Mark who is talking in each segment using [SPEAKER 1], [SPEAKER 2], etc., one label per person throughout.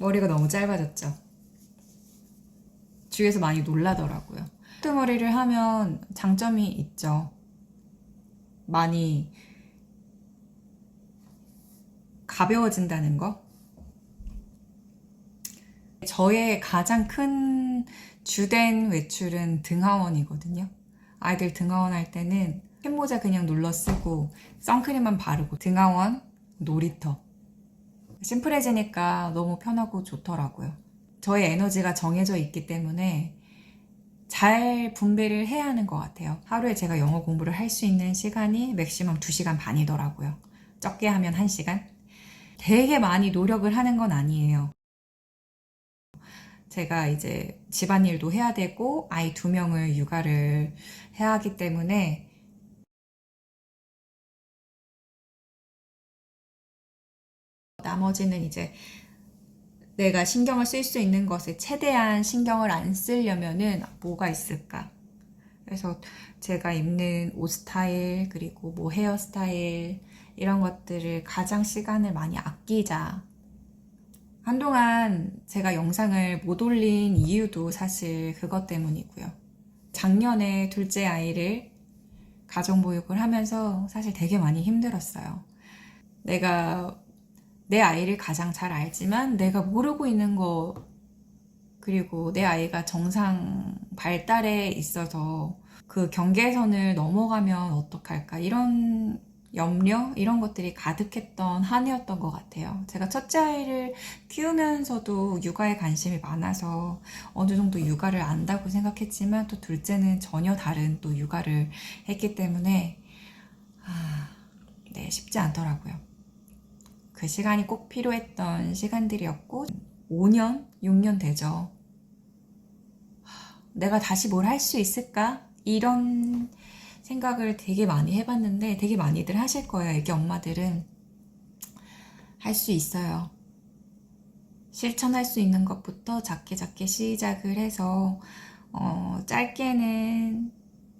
[SPEAKER 1] 머리가 너무 짧아졌죠. 주위에서 많이 놀라더라고요. 끄머리를 하면 장점이 있죠. 많이 가벼워진다는 거. 저의 가장 큰 주된 외출은 등하원이거든요. 아이들 등하원 할 때는 캔모자 그냥 눌러 쓰고 선크림만 바르고 등하원, 놀이터. 심플해지니까 너무 편하고 좋더라고요. 저의 에너지가 정해져 있기 때문에 잘 분배를 해야 하는 것 같아요. 하루에 제가 영어 공부를 할 수 있는 시간이 맥시멈 2시간 반이더라고요. 적게 하면 1시간. 되게 많이 노력을 하는 건 아니에요. 제가 이제 집안일도 해야 되고 아이 두 명을 육아를 해야 하기 때문에 나머지는 이제 내가 신경을 쓸 수 있는 것에 최대한 신경을 안 쓰려면은 뭐가 있을까? 그래서 제가 입는 옷 스타일, 그리고 뭐 헤어 스타일, 이런 것들을 가장 시간을 많이 아끼자. 한동안 제가 영상을 못 올린 이유도 사실 그것 때문이고요. 작년에 둘째 아이를 가정보육을 하면서 사실 되게 많이 힘들었어요. 내가 내 아이를 가장 잘 알지만 내가 모르고 있는 거 그리고 내 아이가 정상 발달에 있어서 그 경계선을 넘어가면 어떡할까 이런 염려 이런 것들이 가득했던 한 해였던 것 같아요. 제가 첫째 아이를 키우면서도 육아에 관심이 많아서 어느 정도 육아를 안다고 생각했지만 또 둘째는 전혀 다른 또 육아를 했기 때문에 아, 네 쉽지 않더라고요. 그 시간이 꼭 필요했던 시간들이었고 5년, 6년 되죠. 내가 다시 뭘 할 수 있을까? 이런 생각을 되게 많이 해봤는데 되게 많이들 하실 거예요. 애기 엄마들은 할 수 있어요. 실천할 수 있는 것부터 작게 작게 시작을 해서 어, 짧게는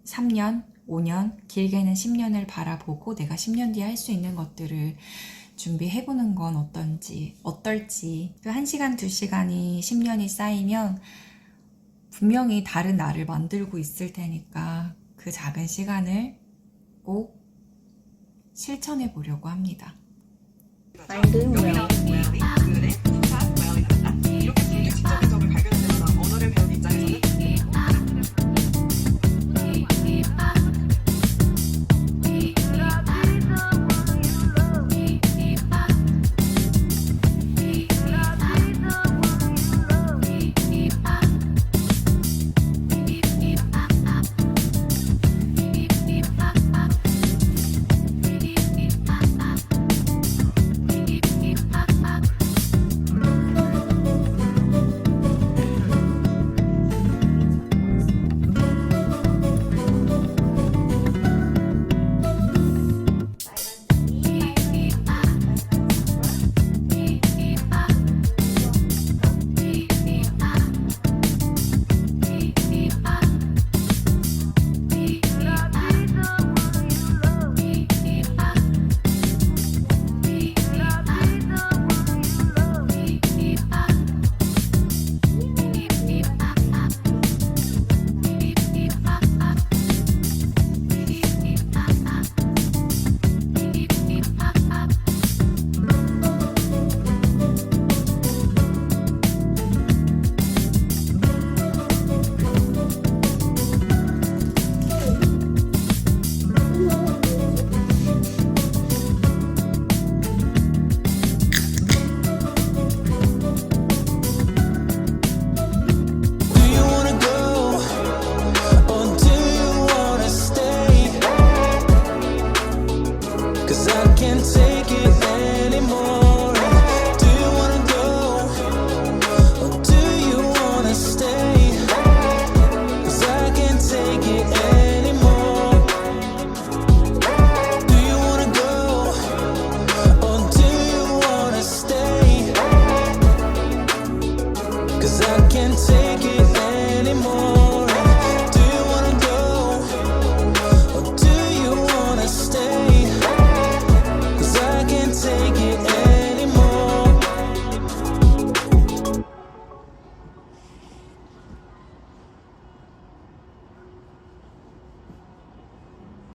[SPEAKER 1] 3년, 5년, 길게는 10년을 바라보고 내가 10년 뒤에 할 수 있는 것들을 준비해보는 건 어떤지, 어떨지. 그 1시간, 2시간이 10년이 쌓이면 분명히 다른 나를 만들고 있을 테니까 그 작은 시간을 꼭 실천해 보려고 합니다.
[SPEAKER 2] Do